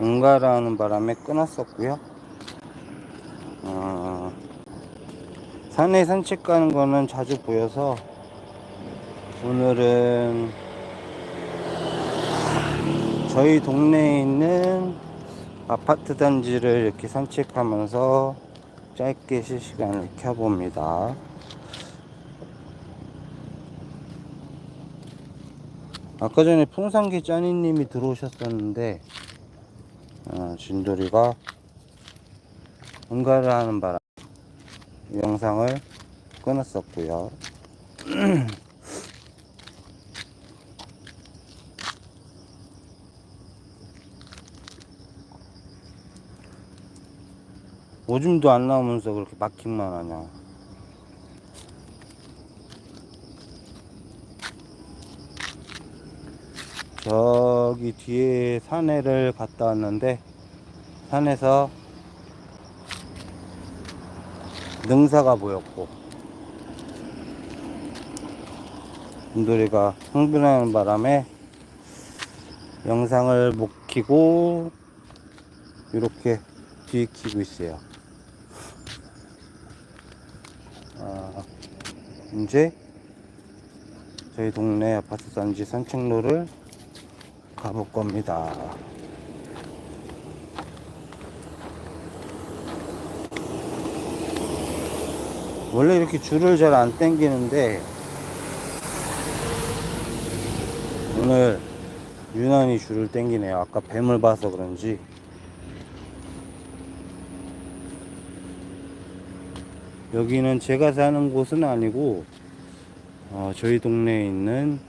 응가라는 바람에 끊었었고요. 어, 산에 산책 가는 거는 자주 보여서 오늘은 저희 동네에 있는 아파트 단지를 이렇게 산책하면서 짧게 실시간을 켜봅니다. 아까 전에 풍산기 짜니님이 들어오셨었는데 어, 진돌이가 응가를 하는 바람 영상을 끊었었고요. 오줌도 안 나오면서 그렇게 막힘만 하냐. 저기 뒤에 산에를 갔다 왔는데 산에서 능사가 보였고 분들이가 흥분하는 바람에 영상을 못 키고 이렇게 뒤에 키고 있어요. 아, 이제 저희 동네 아파트 단지 산책로를 가볼 겁니다. 원래 이렇게 줄을 잘안 당기는데 오늘 유난히 줄을 당기네요. 아까 뱀을 봐서 그런지 여기는 제가 사는 곳은 아니고 어, 저희 동네에 있는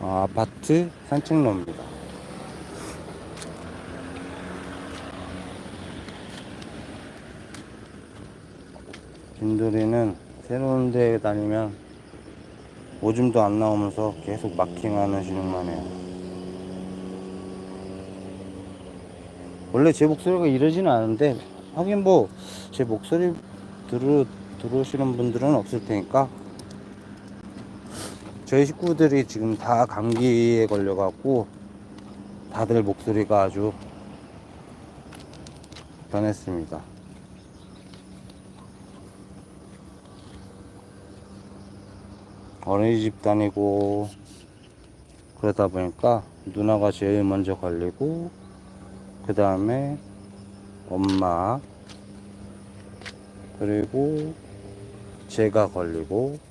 어, 아파트 산책로입니다. 빈돌이는 새로운 데 다니면 오줌도 안 나오면서 계속 마킹하는 시는만 해요. 원래 제 목소리가 이러지는 않은데 하긴 뭐 제 목소리 들어 들어오시는 분들은 없을 테니까 저희 식구들이 지금 다 감기에 걸려갖고 다들 목소리가 아주 변했습니다. 어린이집 다니고 그러다 보니까 누나가 제일 먼저 걸리고 그 다음에 엄마 그리고 제가 걸리고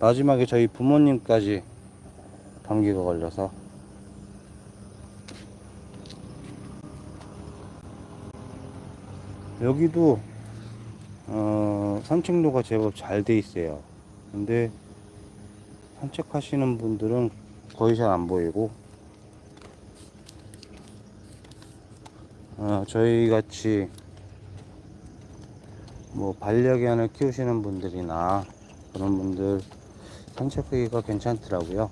마지막에 저희 부모님까지 감기가 걸려서 여기도 어, 산책로가 제법 잘 돼 있어요. 근데 산책하시는 분들은 거의 잘 안 보이고 어, 저희 같이 뭐 반려견을 키우시는 분들이나 그런 분들 산책하기가 괜찮더라고요.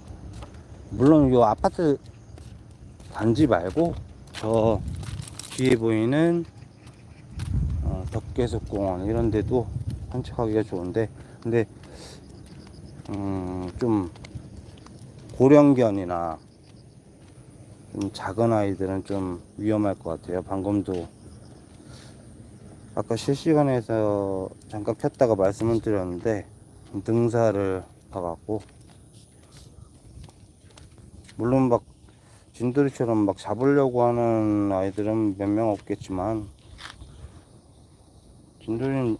물론 이 아파트 단지 말고 저 뒤에 보이는 어, 덕계숲공원 이런 데도 산책하기가 좋은데 근데 음, 좀 고령견이나 좀 작은 아이들은 좀 위험할 것 같아요. 방금도 아까 실시간에서 잠깐 켰다가 말씀을 드렸는데 등사 를 봐갖고 물론 막 진돌이처럼 막 잡으려고 하는 아이들은 몇 명 없겠지만 진돌이는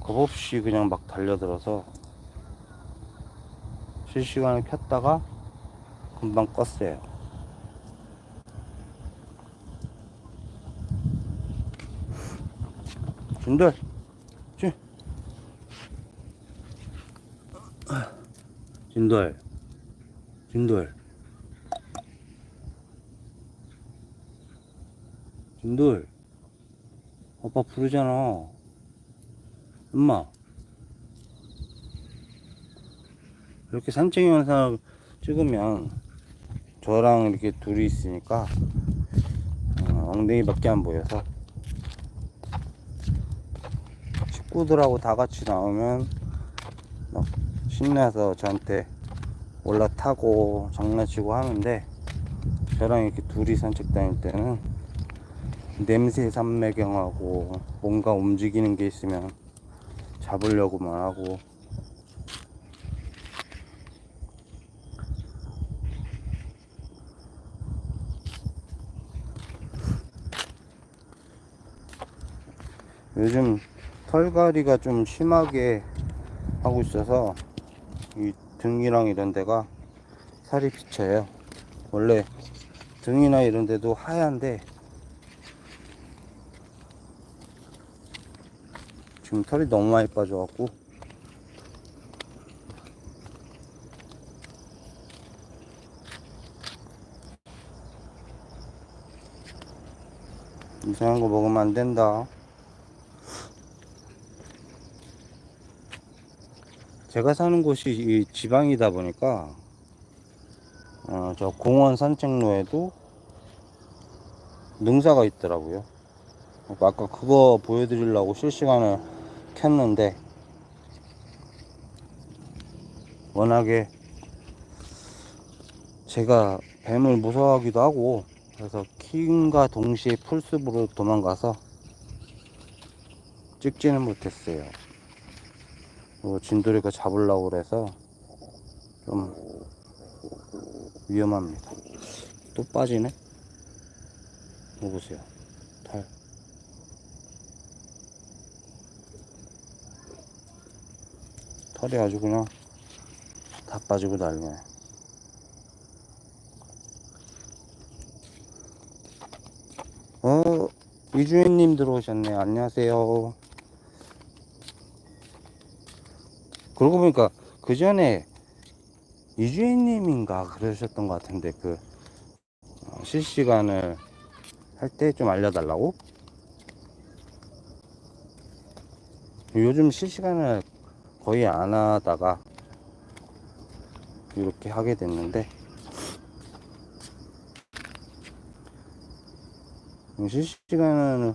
겁 없이 그냥 막 달려들어서 실시간을 켰다가 금방 껐어요. 진돌, 진돌, 진돌, 진돌. 오빠 부르잖아. 엄마. 이렇게 산책 영상 찍으면 저랑 이렇게 둘이 있으니까 어, 엉덩이밖에 안 보여서 식구들하고 다 같이 나오면 막 신나서 저한테 올라타고 장난치고 하는데 저랑 이렇게 둘이 산책 다닐 때는 냄새 삼매경하고 뭔가 움직이는 게 있으면 잡으려고만 하고. 요즘 털갈이가 좀 심하게 하고 있어서 이 등이랑 이런 데가 살이 비쳐요. 원래 등이나 이런 데도 하얀데 지금 털이 너무 많이 빠져갖고 이상한 거 먹으면 안 된다. 제가 사는 곳이 이 지방이다 보니까 어, 저 공원 산책로에도 능사가 있더라고요. 그러니까 아까 그거 보여드리려고 실시간을 켰는데 워낙에 제가 뱀을 무서워하기도 하고 그래서 킹과 동시에 풀숲으로 도망가서 찍지는 못했어요. 뭐 진돌이가 잡으려고 그래서 좀 위험합니다. 또 빠지네? 보세요. 털. 털이 아주 그냥 다 빠지고 난리네. 어, 이주인님 들어오셨네. 안녕하세요. 그러고 보니까 그 전에 이주인님인가 그러셨던 것 같은데 그 어, 실시간을 할 때 좀 알려달라고? 요즘 실시간을 거의 안 하다가 이렇게 하게 됐는데 실시간은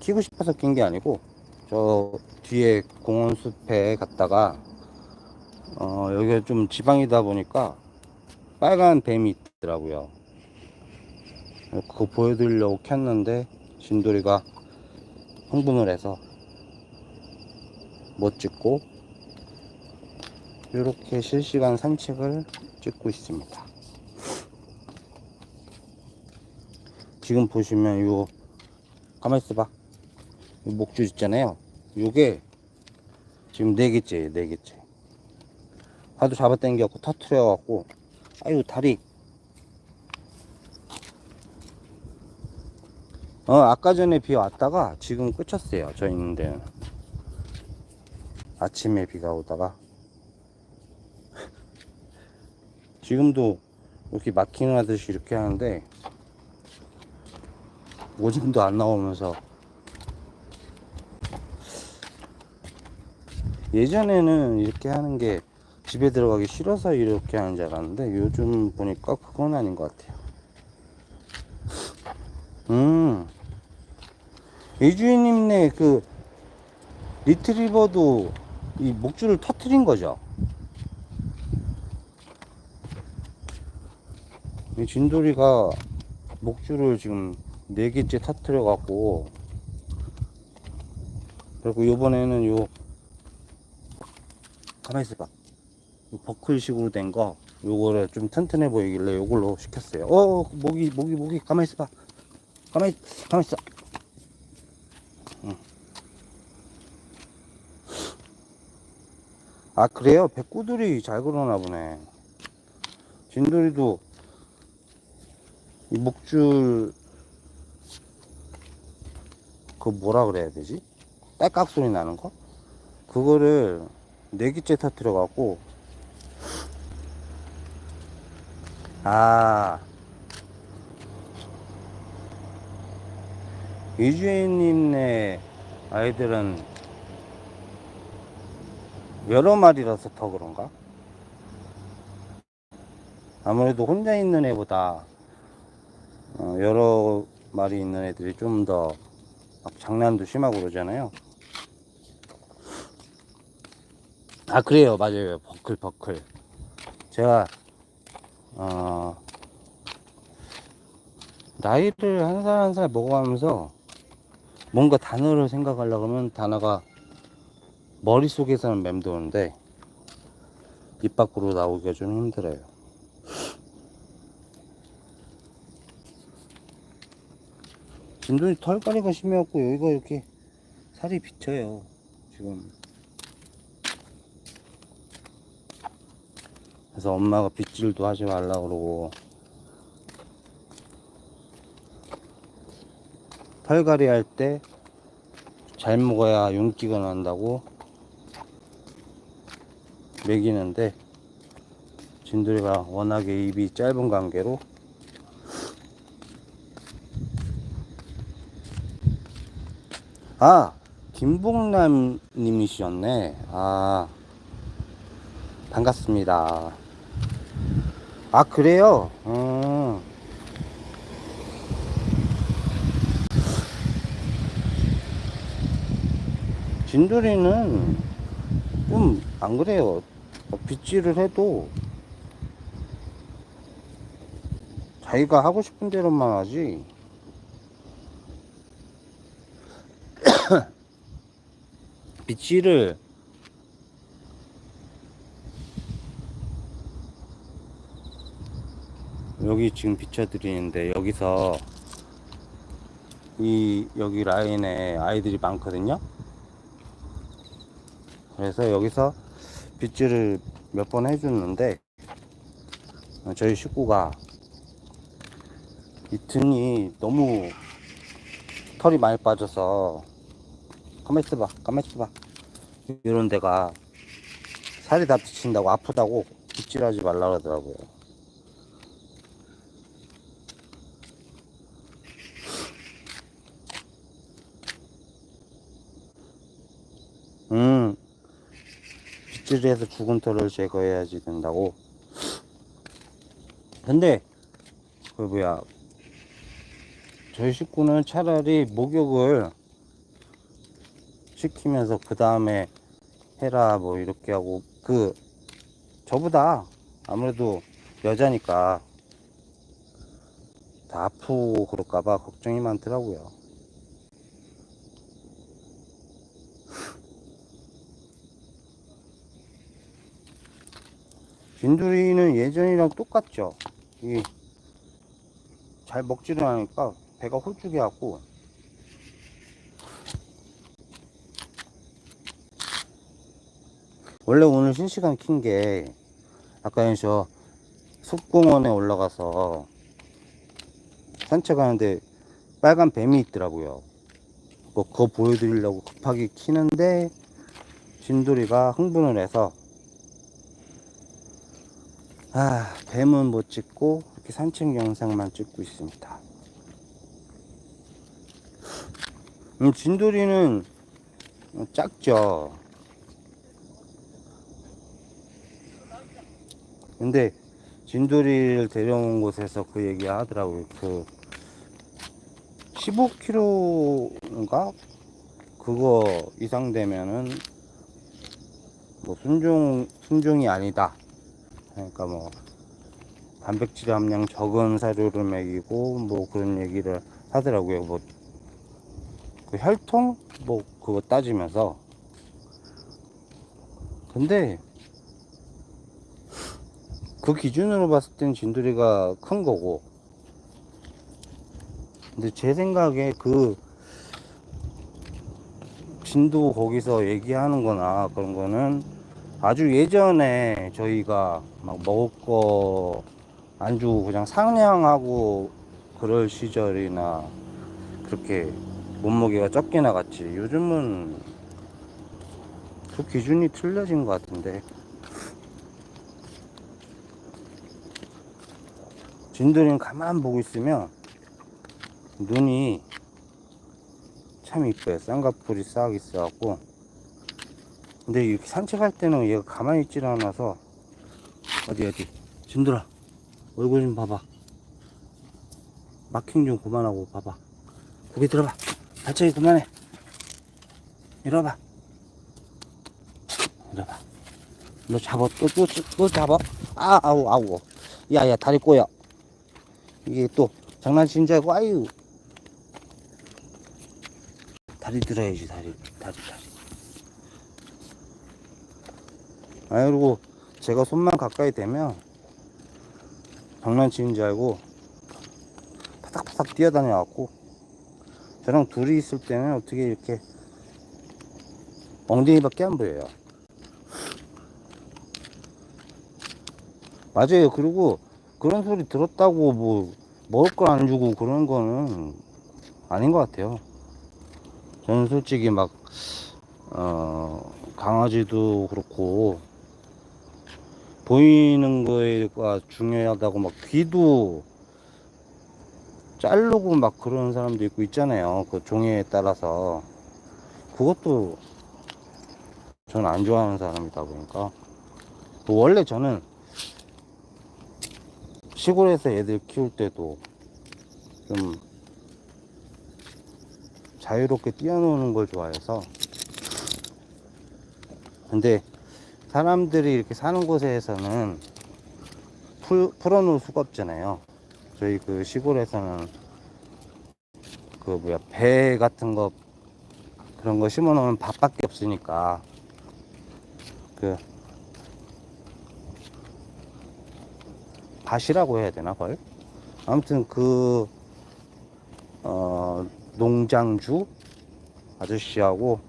키고 싶어서 낀 게 아니고 저 뒤에 공원 숲에 갔다가 어 여기가 좀 지방이다 보니까 빨간 뱀이 있더라고요. 그거 보여드리려고 켰는데 진돌이가 흥분을 해서 못 찍고 이렇게 실시간 산책을 찍고 있습니다. 지금 보시면 요 가만히 있어봐. 이 목줄 있잖아요. 요게 지금 네 개째예요 네 개째. 하도 잡아당겨갖고 터트려갖고 아유 다리. 어 아까 전에 비 왔다가 지금 끝쳤어요 저 있는 데는. 아침에 비가 오다가. 지금도 이렇게 마킹 하듯이 이렇게 하는데 오줌도 안 나오면서 예전에는 이렇게 하는 게 집에 들어가기 싫어서 이렇게 하는 줄 알았는데 요즘 보니까 그건 아닌 것 같아요. 음, 이주인님네 그 리트리버도 이 목줄을 터트린 거죠. 이 진돌이가 목줄을 지금 네 개째 터트려 갖고 그리고 요번에는 요 가만히 있어봐 요 버클식으로 된 거 요거를 좀 튼튼해 보이길래 요걸로 시켰어요 어 모기 모기 모기 가만히 있어봐 가만히 가만히 있어 응. 아 그래요 백구들이 잘 그러나 보네 진돌이도 이 목줄 그 뭐라 그래야 되지? 딸깍 소리 나는 거? 그거를 네 개째 터뜨려 갖고 아 이주인님네 아이들은 여러 마리라서 더 그런가? 아무래도 혼자 있는 애보다 어, 여러 마리 있는 애들이 좀 더 장난도 심하고 그러잖아요. 아 그래요 맞아요 버클 버클 제가 어 나이를 한 살 한 살 먹어가면서 뭔가 단어를 생각하려고 하면 단어가 머릿속에서는 맴도는데 입 밖으로 나오기가 좀 힘들어요. 진돈이 털가리가 심해갖고 여기가 이렇게 살이 비쳐요. 지금. 그래서 엄마가 빗질도 하지 말라 그러고. 털갈이 할 때 잘 먹어야 윤기가 난다고 먹이는데 진돌이가 워낙에 입이 짧은 관계로 아 김봉남 님이셨네. 아 반갑습니다 아 그래요 음. 진돌이는 좀 안 그래요. 빗질을 해도 자기가 하고 싶은 대로만 하지. 빗질을 여기 지금 비춰드리는데 여기서 이 여기 라인에 아이들이 많거든요. 그래서 여기서 빗질을 몇 번 해줬는데 어, 저희 식구가 이 등이 너무 털이 많이 빠져서 가만 있어 봐 가만 있어 봐 이런 데가 살이 다 비친다고 아프다고 빗질하지 말라 그러더라고요 음 빗질해서 죽은 털을 제거해야지 된다고. 근데 그 뭐야 저희 식구는 차라리 목욕을 시키면서 그 다음에 해라 뭐 이렇게 하고 그 저보다 아무래도 여자니까 다 아프고 그럴까봐 걱정이 많더라고요. 진두리는 예전이랑 똑같죠. 이 잘 먹지를 않으니까 배가 홀쭉해 갖고 원래 오늘 실시간 킨 게 아까 저 숲공원에 올라가서 산책하는데 빨간 뱀이 있더라고요. 그거, 보여드리려고 급하게 키는데 진돌이가 흥분을 해서 아, 뱀은 못 찍고 이렇게 산책 영상만 찍고 있습니다. 음, 진돌이는 작죠. 근데 진돌이를 데려온 곳에서 그 얘기 하더라고요. 그 15kg인가 그거 이상 되면은 뭐 순종 순종이 아니다. 그러니까 뭐 단백질 함량 적은 사료를 먹이고 뭐 그런 얘기를 하더라고요. 뭐 그 혈통 뭐 그거 따지면서 근데 그 기준으로 봤을 땐 진두리가 큰 거고 근데 제 생각에 그 진도 거기서 얘기하는 거나 그런 거는 아주 예전에 저희가 막 먹을 거 안 주고 그냥 상냥하고 그럴 시절이나 그렇게 몸무게가 적게 나갔지 요즘은 그 기준이 틀려진 것 같은데. 진들이는 가만 보고 있으면 눈이 참 이뻐요. 쌍꺼풀이 싹 있어갖고 근데 이렇게 산책할 때는 얘가 가만히 있질 않아서 어디 어디? 진들아 얼굴 좀 봐봐. 마킹 좀 그만하고 봐봐. 고개 들어봐. 발차기 그만해. 이러봐. 이러봐. 너 잡아. 또또또 잡아. 아 아우 아우. 야야 다리 꼬여. 이게 또 장난친 줄 알고 아유. 다리 들어야지 다리. 다리 다리 아 그리고 제가 손만 가까이 대면 장난치는 줄 알고 파닥파닥 뛰어다녀 갖고 저랑 둘이 있을 때는 어떻게 이렇게 엉덩이밖에 안 보여요. 맞아요. 그리고 그런 소리 들었다고 뭐 먹을 거안 주고 그런 거는 아닌 것 같아요. 저는 솔직히 막 어, 강아지도 그렇고 보이는 거가 중요하다고 막 귀도 자르고 막 그러는 사람도 있고 있잖아요. 그 종에 따라서. 그것도 저는 안 좋아하는 사람이다 보니까. 또 원래 저는 시골에서 애들 키울 때도 좀 자유롭게 뛰어노는 걸 좋아해서. 근데 사람들이 이렇게 사는 곳에서는 풀, 풀어놓을 수가 없잖아요. 저희 그 시골에서는 그 뭐야 배 같은 거 그런 거 심어 놓으면 밥밖에 없으니까 그 밭이라고 해야 되나 걸? 아무튼 그 어, 농장주 아저씨하고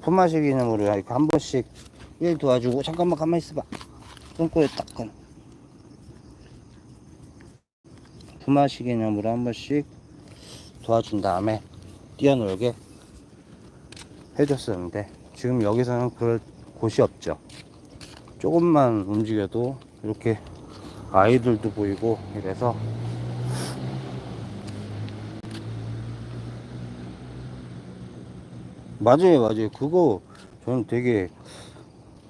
품앗이 기념으로 한 번씩 일 도와주고 잠깐만 가만히 있어봐. 손꼬에 딱건. 품앗이 개념으로 한 번씩 도와준 다음에 뛰어놀게 해줬었는데 지금 여기서는 그럴 곳이 없죠. 조금만 움직여도 이렇게 아이들도 보이고 이래서 맞아요 맞아요. 그거 저는 되게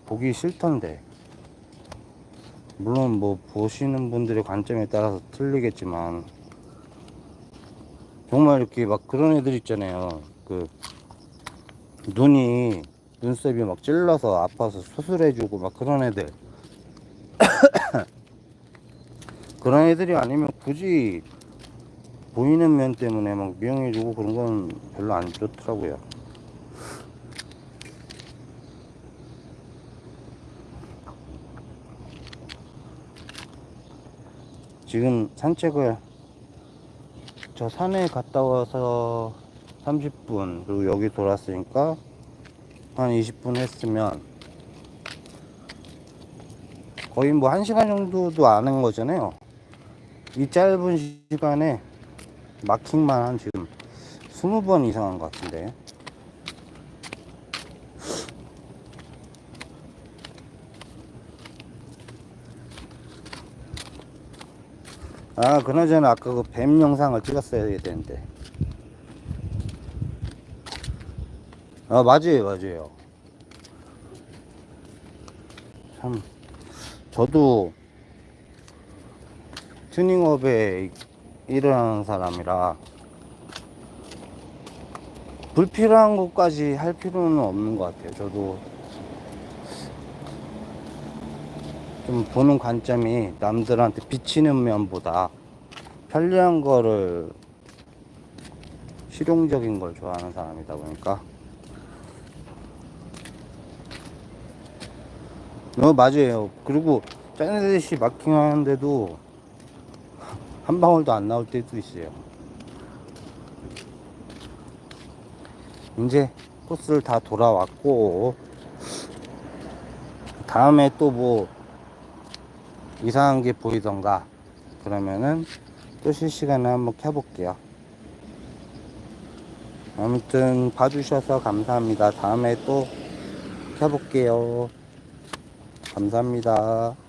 보기 싫던데. 물론 뭐 보시는 분들의 관점에 따라서 틀리겠지만 정말 이렇게 막 그런 애들 있잖아요. 그 눈이 눈썹이 막 찔러서 아파서 수술해주고 막 그런 애들. 그런 애들이 아니면 굳이 보이는 면 때문에 막 미용해주고 그런 건 별로 안 좋더라고요 지금 산책을 저 산에 갔다 와서 30분 그리고 여기 돌았으니까 한 20분 했으면 거의 뭐 1시간 정도도 안 한 거잖아요. 이 짧은 시간에 마킹만 한 지금 20번 이상 한 것 같은데 아 그나저나 아까 그 뱀 영상을 찍었어야 되는데. 아 맞아요 맞아요. 참 저도 튜닝업에 일을 하는 사람이라 불필요한 것까지 할 필요는 없는 것 같아요. 저도 좀 보는 관점이 남들한테 비치는 면보다 편리한 거를 실용적인 걸 좋아하는 사람이다 보니까. 어 맞아요. 그리고 짜내듯이 마킹 하는데도 한 방울도 안 나올 때도 있어요. 이제 코스를 다 돌아왔고 다음에 또뭐 이상한 게 보이던가 그러면은 또 실시간에 한번 켜볼게요. 아무튼 봐주셔서 감사합니다. 다음에 또 켜볼게요. 감사합니다